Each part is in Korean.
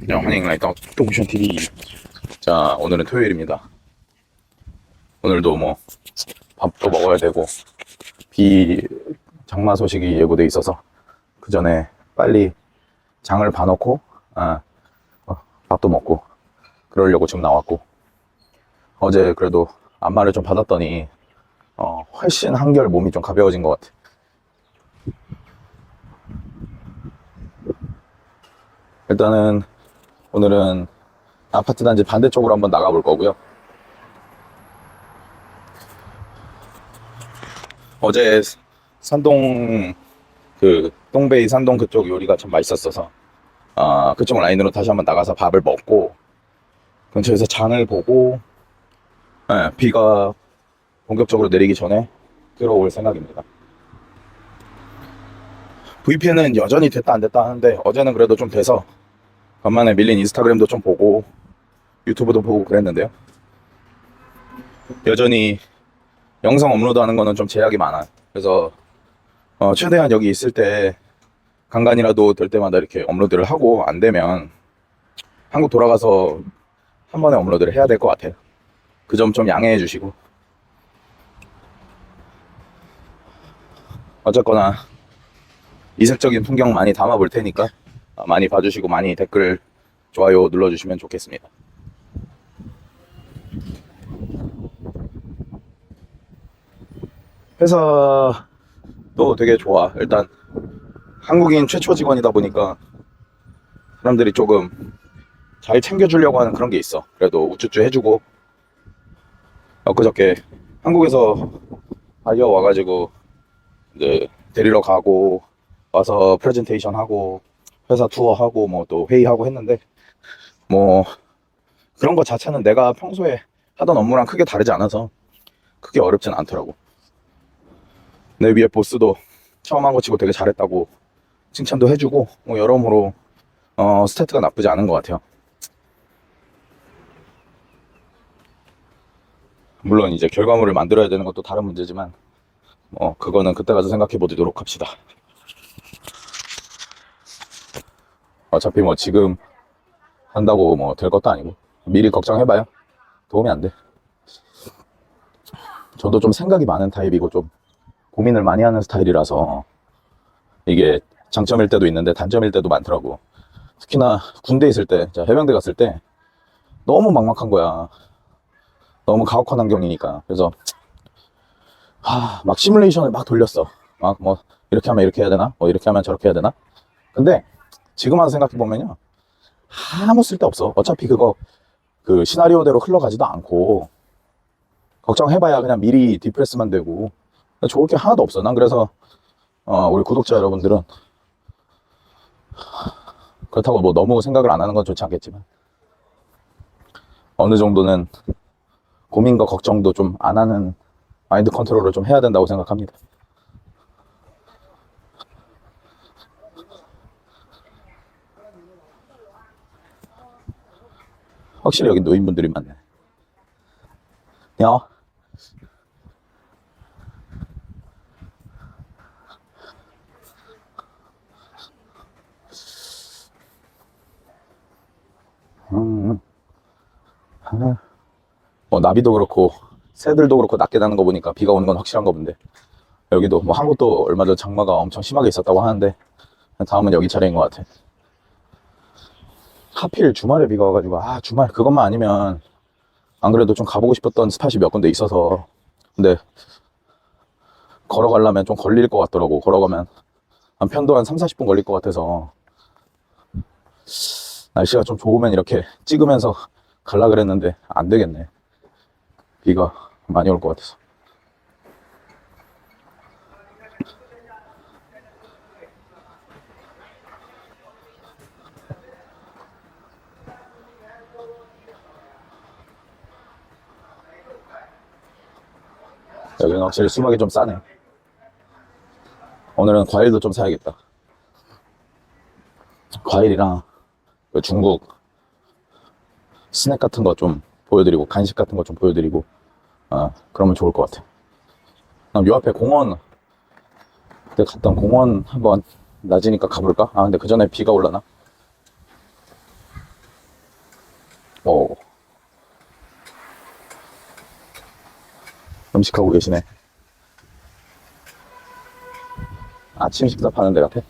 네, 환영 라이터 똥션 TV. 자, 오늘은 토요일입니다. 오늘도 뭐 밥도 먹어야 되고 비 장마 소식이 예고돼 있어서 그 전에 빨리 장을 봐놓고 아, 어, 밥도 먹고 그러려고 지금 나왔고 어제 그래도 안마를 좀 받았더니 어, 훨씬 한결 몸이 좀 가벼워진 것 같아. 일단은 오늘은 아파트 단지 반대쪽으로 한번 나가볼 거고요. 어제 산동 그 똥베이 산동 그쪽 요리가 참 맛있었어서 아 그쪽 라인으로 다시 한번 나가서 밥을 먹고 근처에서 장을 보고 예, 비가 본격적으로 내리기 전에 들어올 생각입니다. VPN은 여전히 됐다 안 됐다 하는데 어제는 그래도 좀 돼서 간만에 밀린 인스타그램도 좀 보고 유튜브도 보고 그랬는데요. 여전히 영상 업로드하는 거는 좀 제약이 많아. 그래서 어, 최대한 여기 있을 때 간간이라도 될 때마다 이렇게 업로드를 하고 안 되면 한국 돌아가서 한 번에 업로드를 해야 될 것 같아요. 그 점 좀 양해해 주시고 어쨌거나 이색적인 풍경 많이 담아 볼 테니까 어, 많이 봐주시고 많이 댓글 좋아요 눌러주시면 좋겠습니다. 회사도 되게 좋아. 일단 한국인 최초 직원이다 보니까 사람들이 조금 잘 챙겨주려고 하는 그런 게 있어. 그래도 우쭈쭈 해주고 엊그저께 한국에서 아이어 와가지고 이제 데리러 가고 와서 프레젠테이션 하고 회사 투어 하고 뭐 또 회의하고 했는데 뭐 그런 거 자체는 내가 평소에 하던 업무랑 크게 다르지 않아서 크게 어렵진 않더라고. 내 위에 보스도 처음 한 거 치고 되게 잘했다고 칭찬도 해주고 뭐 여러모로 어, 스태트가 나쁘지 않은 것 같아요. 물론 이제 결과물을 만들어야 되는 것도 다른 문제지만 뭐 그거는 그때 가서 생각해 보도록 합시다. 어차피 뭐 지금 한다고 뭐 될 것도 아니고 미리 걱정해봐요. 도움이 안 돼. 저도 좀 생각이 많은 타입이고 좀 고민을 많이 하는 스타일이라서 이게 장점일 때도 있는데 단점일 때도 많더라고. 특히나 군대 있을 때, 자, 해병대 갔을 때 너무 막막한 거야. 너무 가혹한 환경이니까. 그래서 하, 막 시뮬레이션을 막 돌렸어. 막 뭐 이렇게 하면 이렇게 해야 되나? 뭐 이렇게 하면 저렇게 해야 되나? 근데 지금 와서 생각해 보면요. 아무 쓸데 없어. 어차피 그거 그 시나리오대로 흘러가지도 않고 걱정해봐야 그냥 미리 디프레스만 되고 좋을 게 하나도 없어. 난 그래서 어, 우리 구독자 여러분들은 그렇다고 뭐 너무 생각을 안 하는 건 좋지 않겠지만 어느 정도는 고민과 걱정도 좀 안 하는 마인드 컨트롤을 좀 해야 된다고 생각합니다. 확실히 여기 노인분들이 많네. 야. 음. 아. 뭐 나비도 그렇고 새들도 그렇고 낮게 나는 거 보니까 비가 오는 건 확실한 거 본데 여기도 뭐 한국도 얼마 전 장마가 엄청 심하게 있었다고 하는데 다음은 여기 차례인 것 같아. 하필 주말에 비가 와가지고 아 주말 그것만 아니면 안 그래도 좀 가보고 싶었던 스팟이 몇 군데 있어서 근데 걸어가려면 좀 걸릴 것 같더라고. 걸어가면 한 편도 한 3, 40분 걸릴 것 같아서 날씨가 좀 좋으면 이렇게 찍으면서 갈라 그랬는데 안 되겠네. 비가 많이 올 것 같아서 여기는 확실히 수박이 좀 싸네. 오늘은 과일도 좀 사야겠다. 과일이랑 그 중국 스낵 같은 거 좀 보여드리고 간식 같은 거 좀 보여드리고 아 그러면 좋을 것 같아. 그럼 요 앞에 공원 그때 갔던 공원 한번 낮이니까 가볼까? 아, 근데 그 전에 비가 올라나? 오. 음식하고 계시네. 아침 식사 파는 데 같아.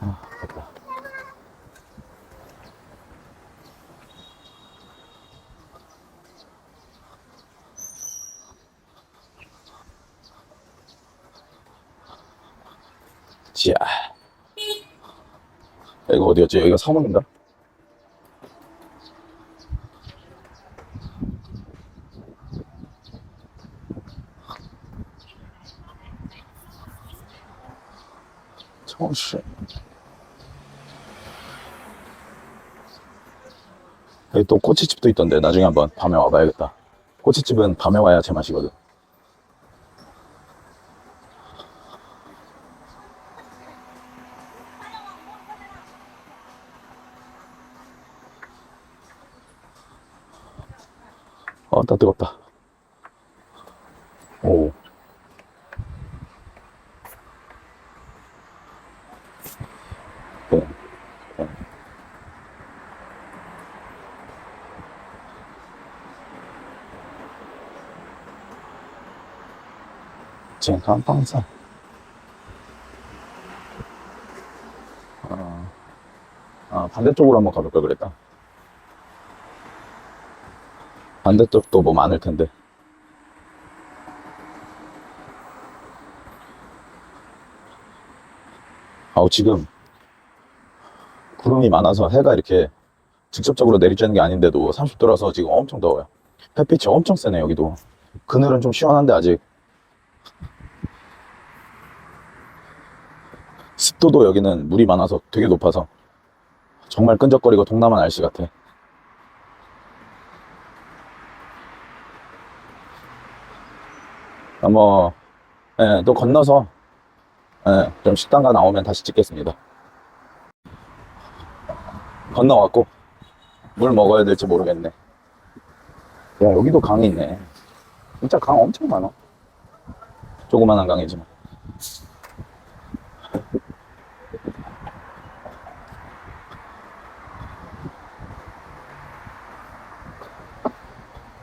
아, 됐다. 지야. 이거 어디였지? 여기가 서문인가? 청시. 여기 또 꼬치집도 있던데 나중에 한번 밤에 와봐야겠다. 꼬치집은 밤에 와야 제맛이거든. 어, 다 뜨겁다. 오. 네. 네. 健康棒赞。 어, 아, 반대쪽으로 한번 가볼 걸 그랬다. 반대쪽도 뭐 많을 텐데. 아우, 지금 구름이 많아서 해가 이렇게 직접적으로 내리쬐는 게 아닌데도 30도라서 지금 엄청 더워요. 햇빛이 엄청 세네, 여기도. 그늘은 좀 시원한데 아직 습도도 여기는 물이 많아서 되게 높아서 정말 끈적거리고 동남아 날씨 같아. 아, 뭐, 예, 또 건너서, 예, 좀 식당가 나오면 다시 찍겠습니다. 건너왔고, 물 먹어야 될지 모르겠네. 야, 여기도 강이 있네. 진짜 강 엄청 많아. 조그만한 강이지만.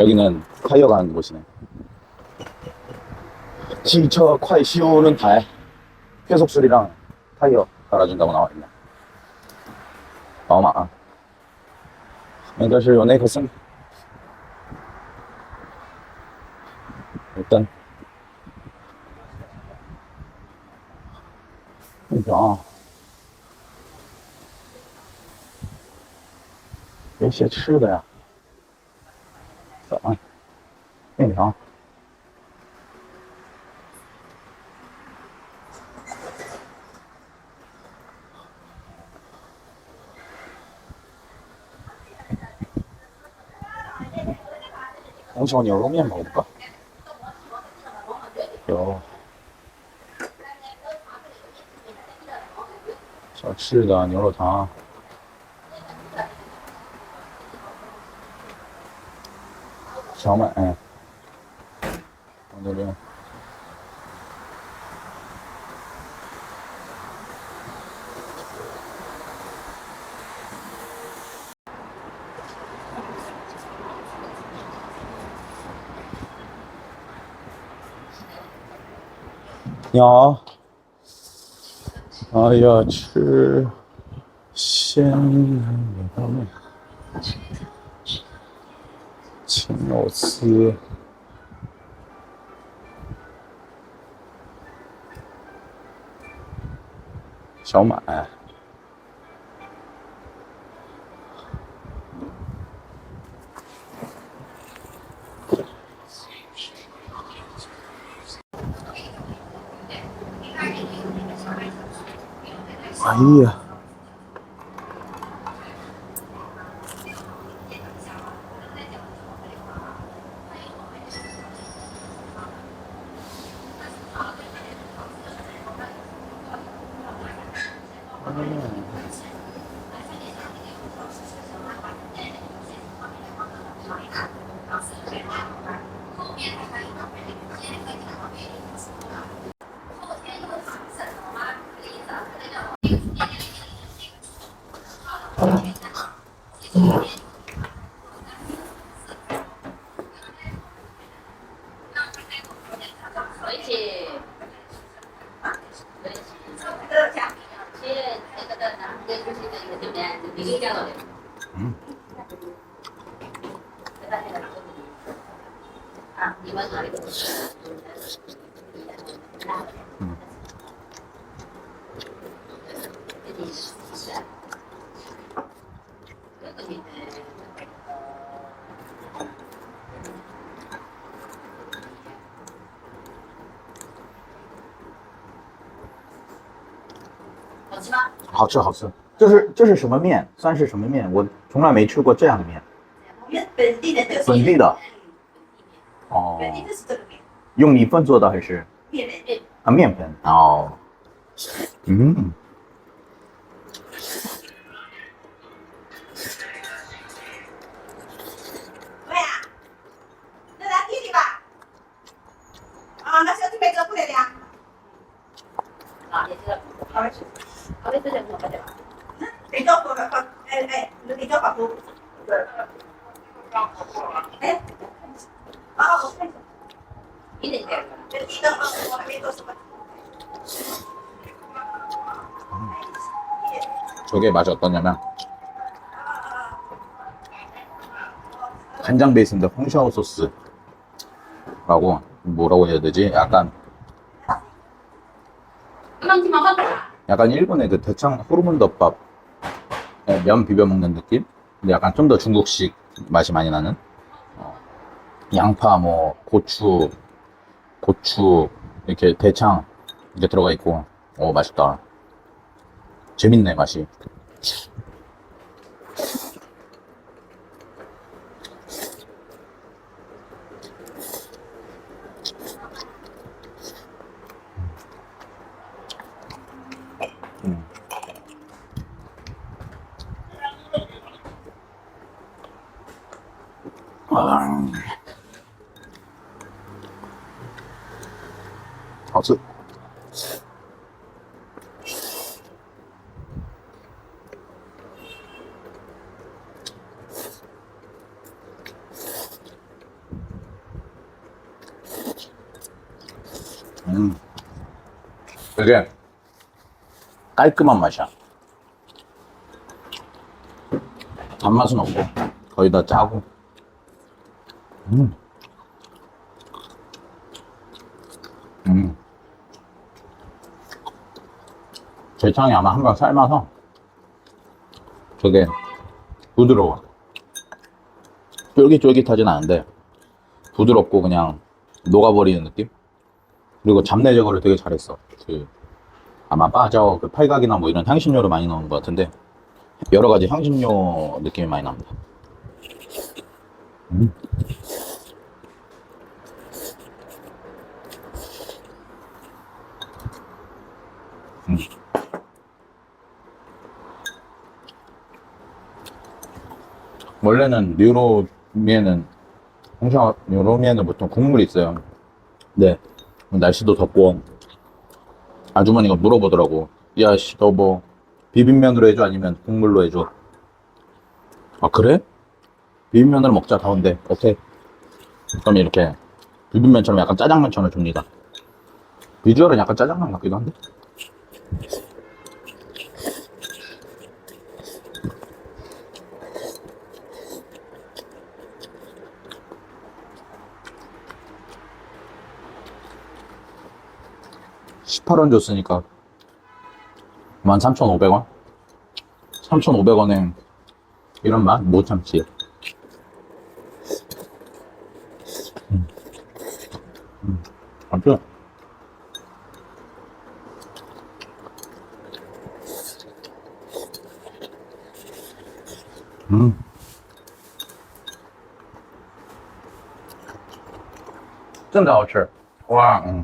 여기는 타이어가 하는 곳이네. 汽车快修轮胎 회속술이랑 타이어 갈아준다고 나와있네. 宝马应该是有那个森 일단 面条，有些吃的呀。早 面条红烧牛肉面包吧。有。小吃的牛肉汤。想买你好，哎呀，吃鲜牛肉面，肉丝。6 mã à. Ấy. 야. 어, 好吃好吃。这是这是什么面？算是什么面？我从来没吃过这样的面。本地的本地的哦，本地就是这个面，用米粉做的还是？面粉。面啊面粉？哦，嗯， 저게 맛이 어떠냐면 간장 베이스인데 홍샤오 소스라고 뭐라고 해야 되지? 약간 약간 일본의 그 대창 호르몬 덮밥 에면 비벼 먹는 느낌? 근데 약간 좀 더 중국식 맛이 많이 나는 어, 양파 뭐 고추 고추 이렇게 대창 이렇게 들어가 있고. 오 맛있다. 재밌네 맛이 好吃。 음, 되게 깔끔한 맛이야. 단맛은 없고 거의 다 짜고. 음. 음. 대창이 아마 한번 삶아서 되게 부드러워. 쫄깃쫄깃하진 않은데 부드럽고 그냥 녹아버리는 느낌? 그리고 잡내 제거를 되게 잘했어. 그 아마 빠져 그 팔각이나 뭐 이런 향신료를 많이 넣은 것 같은데 여러 가지 향신료 느낌이 많이 납니다. 음. 음. 원래는 뉴로미에는 항상 뉴로미에는 보통 국물이 있어요. 네. 날씨도 덥고 아주머니가 물어보더라고. 야, 씨, 너 뭐 비빔면으로 해줘 아니면 국물로 해줘? 아, 그래? 비빔면으로 먹자, 다운데. 오케이. 그럼 이렇게 비빔면처럼 약간 짜장면처럼 줍니다. 비주얼은 약간 짜장면 같기도 한데? 18원 줬으니까 13,500원? 3,500원에 이런 맛 못 참지. 음. 음. 아주 음. 진짜 好吃哇嗯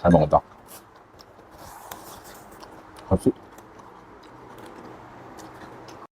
잘 먹었다. 같이